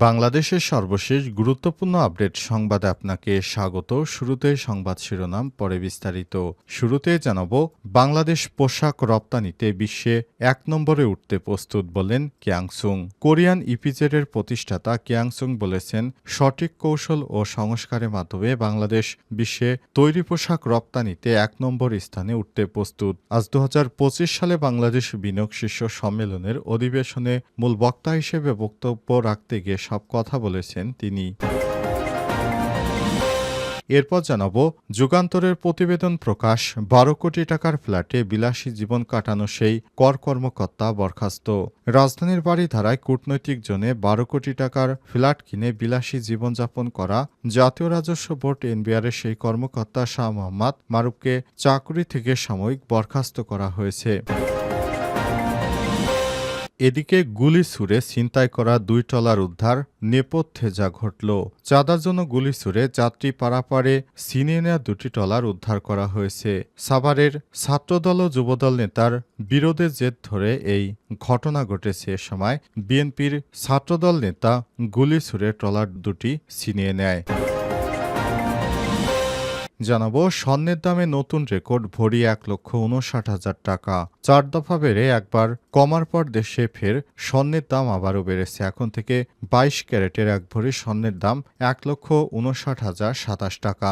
বাংলাদেশের সর্বশেষ গুরুত্বপূর্ণ আপডেট সংবাদে আপনাকে স্বাগত। শুরুতে সংবাদ শিরোনাম, পরে বিস্তারিত। শুরুতে জানাব, বাংলাদেশ পোশাক রপ্তানিতে বিশ্বে এক নম্বরে উঠতে প্রস্তুত বলেন কিয়াংসুং। কোরিয়ান ইপিজেডের প্রতিষ্ঠাতা কিয়াংসুং বলেছেন, সঠিক কৌশল ও সংস্কারের মাধ্যমে বাংলাদেশ বিশ্বে তৈরি পোশাক রপ্তানিতে এক নম্বর স্থানে উঠতে প্রস্তুত। আজ দু হাজার পঁচিশ সালে বাংলাদেশ বিনিয়োগ শীর্ষ সম্মেলনের অধিবেশনে মূল বক্তা হিসেবে বক্তব্য রাখতে গিয়ে সব কথা বলেছেন তিনি। এরপর জানাব, যুগান্তরের প্রতিবেদন প্রকাশ, বারো কোটি টাকার ফ্ল্যাটে বিলাসী জীবন কাটানো সেই কর কর্মকর্তা বরখাস্ত। রাজধানীর বাড়ি ধারায় কূটনৈতিক জনে বারো কোটি টাকার ফ্ল্যাট কিনে বিলাসী জীবনযাপন করা, জাতীয় রাজস্ব বোর্ড এনবিআরের সেই কর্মকর্তা শাহ মোহাম্মদ মারুফকে চাকরি থেকে সাময়িক বরখাস্ত করা হয়েছে। এদিকে গুলি ছুড়ে ছিনতাই করা দুই টলার উদ্ধার নেপথ্যে যা ঘটল। চাঁদার জন্য গুলি ছুড়ে যাত্রী পারাপারে ছিনিয়ে নেওয়া দুটি টলার উদ্ধার করা হয়েছে। সাভারের ছাত্রদল ও যুবদল নেতার বিরোধের জেদ ধরে এই ঘটনা ঘটেছে এ সময়। বিএনপির ছাত্রদল নেতা গুলি ছুড়ে ট্রলার দুটি ছিনিয়ে নেয়। জানাব, স্বর্ণের দামে নতুন রেকর্ড ভরি এক লক্ষ উনষাট হাজার টাকা। চার দফা বেড়ে একবার কমার পর দেশে ফের স্বর্ণের দাম আবারও বেড়েছে। এখন থেকে বাইশ ক্যারেটের এক ভরি স্বর্ণের দাম এক লক্ষ উনষাট হাজার সাতাশ টাকা।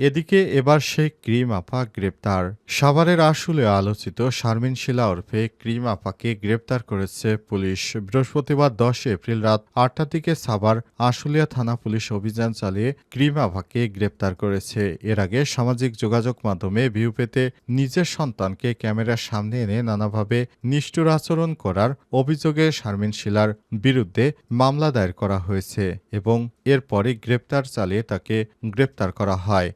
এদিকে এবার সেই ক্রিম আপা গ্রেপ্তার। সাভারের আসলে আলোচিত শারমিন শিলা ওরফে ক্রিম আপাকে গ্রেপ্তার করেছে পুলিশ। বৃহস্পতিবার দশ এপ্রিল রাত আটটার দিকে সাভার আশুলিয়া থানা পুলিশ অভিযান চালিয়ে ক্রিম আপাকে গ্রেপ্তার করেছে। এর আগে সামাজিক যোগাযোগ মাধ্যমে ভিউ পেতে নিজের সন্তানকে ক্যামেরার সামনে এনে নানাভাবে নিষ্ঠুর আচরণ করার অভিযোগে শারমিন শিলার বিরুদ্ধে মামলা দায়ের করা হয়েছে এবং এরপরে গ্রেপ্তার চালিয়ে তাকে গ্রেপ্তার করা হয়।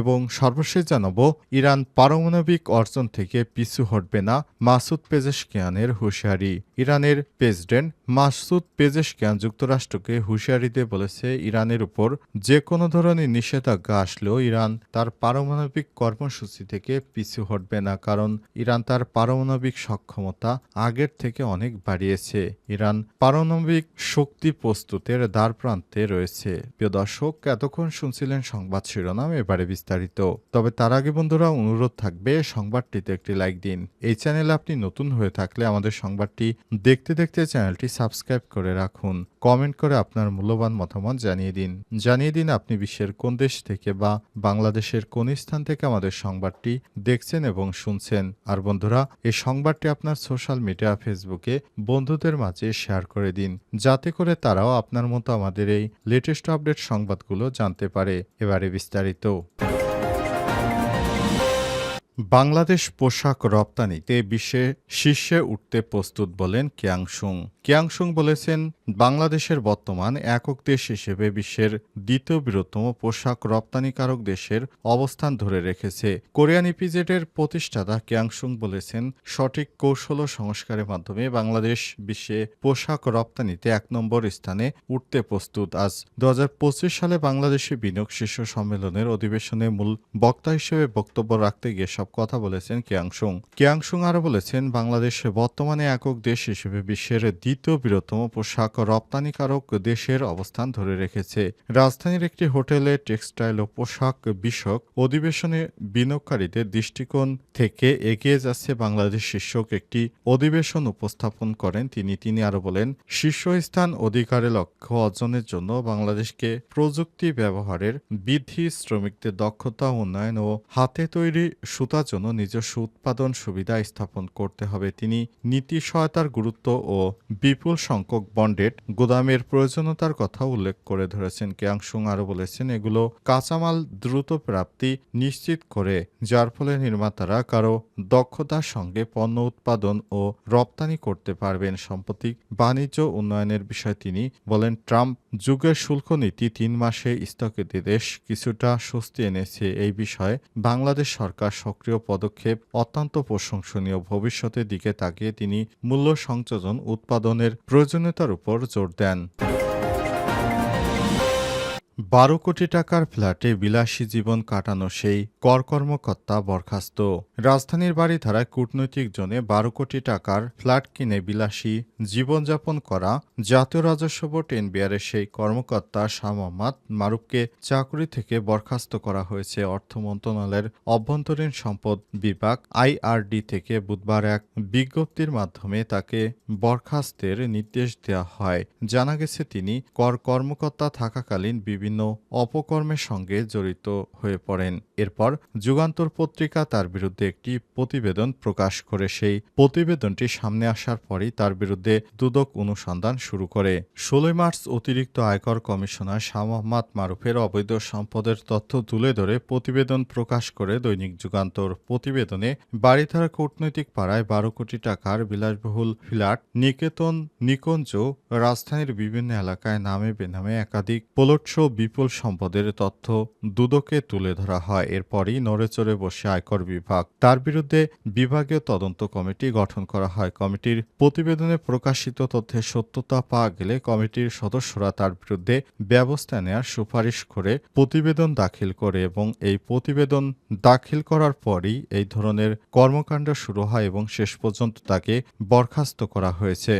এবং সর্বশেষ জানাব ইরান পারমাণবিক অর্জন থেকে পিছু হটবে না মাসুদ পেজেশকিয়ানের হুঁশিয়ারি। ইরানের প্রেসিডেন্ট মাসুদ পেজেশকিয়ান যুক্তরাষ্ট্রকে হুঁশিয়ারি দিয়ে বলেছে, ইরানের উপর যে কোনো ধরনের নিষেধাজ্ঞা আসলেও ইরান তার পারমাণবিক কর্মসূচি থেকে পিছু হটবে না, কারণ ইরান তার পারমাণবিক সক্ষমতা আগের থেকে অনেক বাড়িয়েছে। ইরান পারমাণবিক শক্তি প্রস্তুতের দ্বার প্রান্তে রয়েছে। প্রিয় দর্শক, এতক্ষণ শুনছিলেন সংবাদ শিরোনাম, এবারে বিস্তারিত। তবে তার আগে বন্ধুরা, অনুরোধ থাকবে, সংবাদটিতে একটি লাইক দিন। এই চ্যানেলে আপনি নতুন হয়ে থাকলে আমাদের সংবাদটি দেখতে দেখতে চ্যানেলটি সাবস্ক্রাইব করে রাখুন। কমেন্ট করে আপনার মূল্যবান মতামত জানিয়ে দিন। জানিয়ে দিন আপনি বিশ্বের কোন দেশ থেকে বা বাংলাদেশের কোন স্থান থেকে আমাদের সংবাদটি দেখছেন এবং শুনছেন। আর বন্ধুরা এই সংবাদটি আপনার সোশ্যাল মিডিয়া, ফেসবুকে বন্ধুদের মাঝে শেয়ার করে দিন, যাতে করে তারাও আপনার মতো আমাদের এই লেটেস্ট আপডেট সংবাদগুলো জানতে পারে। এবারে বিস্তারিত। বাংলাদেশ পোশাক রপ্তানিতে বিশ্বে শীর্ষে উঠতে প্রস্তুত বলেন কিয়াংশুং কিয়াংশুং বলেছেন, বাংলাদেশের বর্তমান একক দেশ হিসেবে বিশ্বের দ্বিতীয় বৃহত্তম পোশাক রপ্তানিকারক দেশের অবস্থান ধরে রেখেছে। কোরিয়ান ইপিজেডের প্রতিষ্ঠাতা কিয়াংশুং বলেছেন, সঠিক কৌশল ও সংস্কারের মাধ্যমে বাংলাদেশ বিশ্বে পোশাক রপ্তানিতে এক নম্বর স্থানে উঠতে প্রস্তুত। আজ দু হাজার পঁচিশ সালে বাংলাদেশে বিনিয়োগ শীর্ষ সম্মেলনের অধিবেশনে মূল বক্তা হিসেবে বক্তব্য রাখতে গিয়ে সব কথা বলেছেন কিয়াংশুং কিয়াংশুং আরও বলেছেন, বাংলাদেশ বর্তমানে একক দেশ হিসেবে বিশ্বের দ্বিতীয় বৃহত্তম পোশাক রপ্তানিকারক দেশের অবস্থান ধরে রেখেছে। রাজধানীর একটি হোটেলে টেক্সটাইল ও পোশাক বিষয়ক অধিবেশনে বিনিয়োগকারীদের দৃষ্টিকোণ থেকে এগিয়ে যাচ্ছে বাংলাদেশ শীর্ষক একটি অধিবেশন উপস্থাপন করেন তিনি। তিনি আরও বলেন, শীর্ষস্থান অধিকারের লক্ষ্য অর্জনের জন্য বাংলাদেশকে প্রযুক্তি ব্যবহারের বৃদ্ধি, শ্রমিকদের দক্ষতা, উন্নয়ন ও হাতে তৈরি সুতার জন্য নিজস্ব উৎপাদন সুবিধা স্থাপন করতে হবে। তিনি নীতি সহায়তার গুরুত্ব ও বিপুল সংখ্যক বন্ডেড গুদামের প্রয়োজনীয়তার কথা উল্লেখ করে ধরেছেন। কেয়াংশুং আরও বলেছেন, এগুলো কাঁচামাল দ্রুত প্রাপ্তি নিশ্চিত করে, যার ফলে নির্মাতারা কারও দক্ষতার সঙ্গে পণ্য উৎপাদন ও রপ্তানি করতে পারবেন। সম্প্রতি বাণিজ্য উন্নয়নের বিষয়ে তিনি বলেন, ট্রাম্প যুগের শুল্ক নীতি তিন মাসে স্থগিত, দেশ কিছুটা স্বস্তি এনেছে। এই বিষয়ে বাংলাদেশ সরকার সক্রিয় পদক্ষেপ অত্যন্ত প্রশংসনীয়। ভবিষ্যতের দিকে তাকিয়ে তিনি মূল্য সংযোজন উৎপাদনের প্রয়োজনীয়তার উপর জোর দেন। বারো কোটি টাকার ফ্ল্যাটে বিলাসী জীবন কাটানো সেই কর কর্মকর্তা বরখাস্ত। রাজধানীর বাড়িধারায় কূটনৈতিক জোনে বারো কোটি টাকার ফ্ল্যাট কিনে বিলাসী জীবনযাপন করা জাতীয় রাজস্ব বোর্ড এনবিআরের সেই কর্মকর্তা শাহ মোহাম্মদ মারুফকে চাকরি থেকে বরখাস্ত করা হয়েছে অর্থ মন্ত্রণালয়ের অভ্যন্তরীণ সম্পদ বিভাগ আইআরডি থেকে বুধবার এক বিজ্ঞপ্তির মাধ্যমে তাকে বরখাস্তের নির্দেশ দেওয়া হয়। জানা গেছে, তিনি কর কর্মকর্তা থাকাকালীন বিভিন্ন অপকর্মের সঙ্গে জড়িত হয়ে পড়েন। এরপর যুগান্তর পত্রিকা তার বিরুদ্ধে একটি প্রতিবেদন প্রকাশ করে। সেই প্রতিবেদনটি সামনে আসার পরই তার বিরুদ্ধে দুদক অনুসন্ধান শুরু করে। ষোলোই মার্চ অতিরিক্ত আয়কর কমিশনার শাহ মোহাম্মদ মারুফের অবৈধ সম্পদের তথ্য তুলে ধরে প্রতিবেদন প্রকাশ করে দৈনিক যুগান্তর প্রতিবেদনে বাড়িধারা কূটনৈতিক পাড়ায় বারো কোটি টাকার বিলাসবহুল ফ্ল্যাট নিকেতন নিকুঞ্জ রাজধানীর বিভিন্ন এলাকায় নামে বেনামে একাধিক প্লটসহ বিপুল সম্পদের তথ্য দুদকে তুলে ধরা হয়। এরপরই নড়েচড়ে বসে আয়কর বিভাগ। তার বিরুদ্ধে বিভাগীয় তদন্ত কমিটি গঠন করা হয়। কমিটির প্রতিবেদনে প্রকাশিত তথ্যের সত্যতা পাওয়া গেলে কমিটির সদস্যরা তার বিরুদ্ধে ব্যবস্থা নেওয়ার সুপারিশ করে প্রতিবেদন দাখিল করে এবং এই প্রতিবেদন দাখিল করার পরই এই ধরনের কর্মকাণ্ড শুরু হয় এবং শেষ পর্যন্ত তাকে বরখাস্ত করা হয়েছে।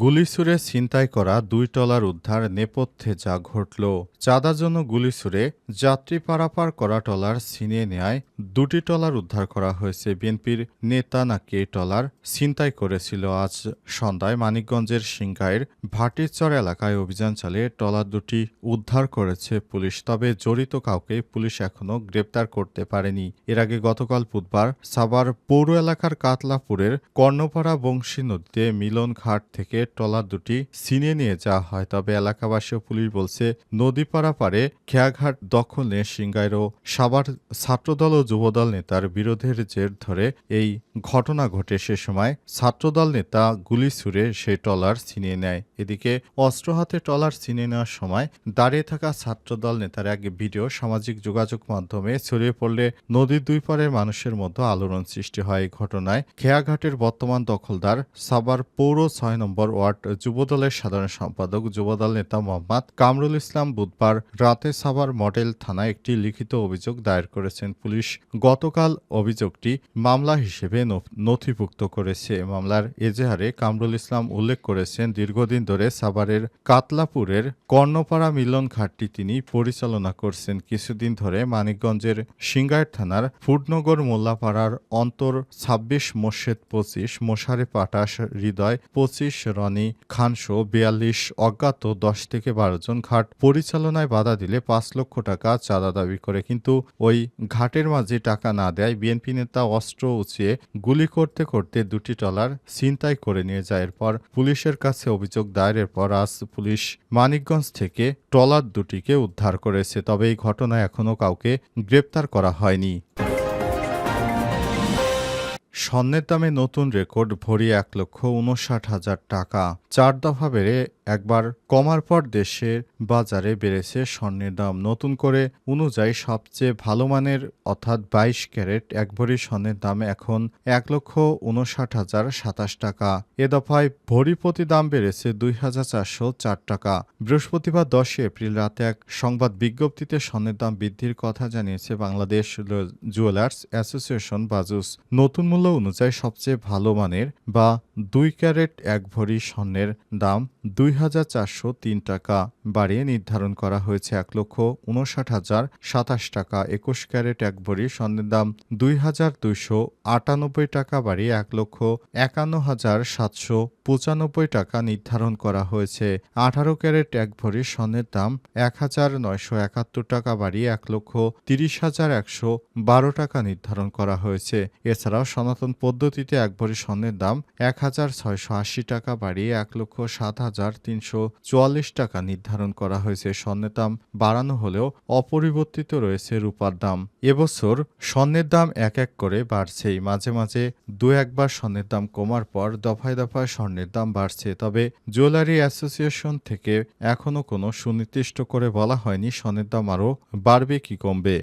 গুলি ছুড়ে ছিনতাই করা দুই টলার উদ্ধার নেপথ্যে যা ঘটল। চাঁদার জন্য গুলি ছুড়ে যাত্রী পারাপার করা টলার ছিনিয়ে নেয় দুটি টলার উদ্ধার করা হয়েছে। বিএনপির নেতা নাকি এই টলার ছিনতাই করেছিল? আজ সন্ধ্যায় মানিকগঞ্জের সিংগাইয়ের ভাটিরচর এলাকায় অভিযান চালিয়ে টলার দুটি উদ্ধার করেছে পুলিশ, তবে জড়িত কাউকে পুলিশ এখনও গ্রেপ্তার করতে পারেনি। এর আগে গতকাল বুধবার সাবার পৌর এলাকার কাতলাপুরের কর্ণপাড়া বংশী নদীতে মিলন ঘাট থেকে ট্রলার দুটি ছিনিয়ে নিয়ে যাওয়া হয়। তবে এলাকাবাসী পুলিশ বলছে, নদীপাড়া পারে খেয়াঘাট দখল নিয়ে সিংগাইর ও সাভার ছাত্রদল ও যুবদল নেতার বিরোধের জের ধরে এই ঘটনা ঘটে। সে সময় ছাত্রদল নেতা গুলি ছুড়ে সেই ট্রলার ছিনিয়ে নেয়। এদিকে অস্ত্র হাতে ট্রলার ছিনিয়ে নেওয়ার সময় দাঁড়িয়ে থাকা ছাত্রদল নেতার এক ভিডিও সামাজিক যোগাযোগ মাধ্যমে ছড়িয়ে পড়লে নদীর দুই পারের মানুষের মধ্যে আলোড়ন সৃষ্টি হয়। এই ঘটনায় খেয়াঘাটের বর্তমান দখলদার সাবার পৌর ছয় নম্বর ওয়ার্ড যুবদলের সাধারণ সম্পাদক যুবদল নেতা মোহাম্মদ কামরুল ইসলাম বুধবার রাতে সাভার মডেল থানায় একটি লিখিত অভিযোগ দায়ের করেছেন। পুলিশ গতকাল অভিযোগটি মামলা হিসেবে নথিভুক্ত করেছে। মামলার এজাহারে কামরুল ইসলাম উল্লেখ করেছেন, দীর্ঘদিন ধরে সাভারের কাতলাপুরের কর্ণপাড়া মিলন ঘাটটি তিনি পরিচালনা করছেন। কিছুদিন ধরে মানিকগঞ্জের সিঙ্গাইর থানার ফুটনগর মোল্লাপাড়ার অন্তর ছাব্বিশ মোর্শেদ পঁচিশ, মোশারে পাটাস হৃদয় পঁচিশ রনি খানসো বিয়াল্লিশ, অজ্ঞাত দশ থেকে বারো জন ঘাট পরিচালনায় বাধা দিলে পাঁচ লক্ষ টাকা চাঁদা দাবি করে। কিন্তু ওই ঘাটের মাঝে টাকা না দেয় বিএনপি নেতা অস্ত্র উঁচিয়ে গুলি করতে করতে দুটি টলার ছিনতাই করে নিয়ে যায়। এরপর পুলিশের কাছে অভিযোগ দায়েরের পর আজ পুলিশ মানিকগঞ্জ থেকে ট্রলার দুটিকে উদ্ধার করেছে। তবে এই ঘটনায় এখনও কাউকে গ্রেপ্তার করা হয়নি। স্বর্ণের দামে নতুন রেকর্ড ভরি এক লক্ষ উনষাট হাজার টাকা। চার দফা বেড়ে একবার কমার পর দেশের বাজারে বেড়েছে স্বর্ণের দাম। নতুন করে অনুযায়ী সবচেয়ে ভালো মানের, অর্থাৎ বাইশ ক্যারেট, এক ভরি স্বর্ণের দাম এখন এক লক্ষ উনষাট হাজার সাতাশ টাকা। এ দফায় ভরি প্রতি দাম বেড়েছে দুই হাজার চারশো চার টাকা। বৃহস্পতিবার দশই এপ্রিল রাতে এক সংবাদ বিজ্ঞপ্তিতে স্বর্ণের দাম বৃদ্ধির কথা জানিয়েছে বাংলাদেশ জুয়েলার্স অ্যাসোসিয়েশন বাজুস। নতুন মূল্য অনুযায়ী সবচেয়ে ভালো মানের বা দুই ক্যারেট এক ভরি স্বর্ণের দাম দুই হাজার চারশো তিন টাকা। বাড়িয়ে নির্ধারণ করা হয়েছে এক লক্ষ উনষাট হাজার সাতাশ টাকা। একুশ ক্যারেট এক ভরি স্বর্ণের দাম দুই হাজার দুইশো আটানব্বই টাকা। বাড়িয়ে এক লক্ষ একান্ন হাজার সাতশো পঁচানব্বই টাকা নির্ধারণ করা হয়েছে। আঠারো ক্যারেট এক ভরি স্বর্ণের দাম এক হাজার নয়শো একাত্তর টাকা। বাড়িয়ে এক লক্ষ তিরিশ হাজার একশো বারো টাকা নির্ধারণ করা হয়েছে। এছাড়াও সনাতন পদ্ধতিতে এক ভরি স্বর্ণের দাম এক হাজার ছয়শো আশি টাকা বাড়িয়ে এক লক্ষ সাত হাজার তিনশো চুয়াল্লিশ টাকা নির্ধারণ করা হয়েছে। স্বর্ণের দাম বাড়ানো হলেও অপরিবর্তিত রয়েছে রূপার দাম। এবছর স্বর্ণের দাম এক এক করে বাড়ছেই। মাঝে মাঝে দু একবার স্বর্ণের দাম কমার পর দফায় দফায় স্বর্ণের দাম বাড়ছে। তবে জুয়েলারি অ্যাসোসিয়েশন থেকে এখনও কোনো সুনির্দিষ্ট করে বলা হয়নি স্বর্ণের দাম আরও বাড়বে কি কমবে।